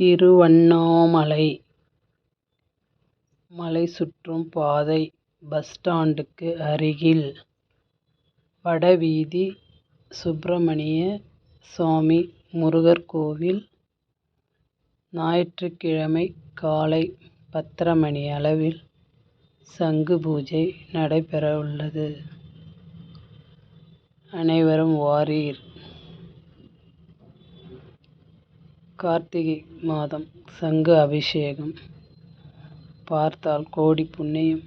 திருவண்ணாமலை. மலை சுற்றும் பாதை பஸ் ஸ்டாண்டுக்கு அருகில். வடவீதி சுப்பிரமணிய சுவாமி முருகர் கோவில். ஞாயிற்றுக்கிழமை காலை பத்தரை மணியளவில் சங்கு பூஜை நடைபெறவுள்ளது. அனைவரும் வாரீர். கார்த்திகை மாதம் சங்கு அபிஷேகம். பார்த்தால் கோடி புண்ணியம்.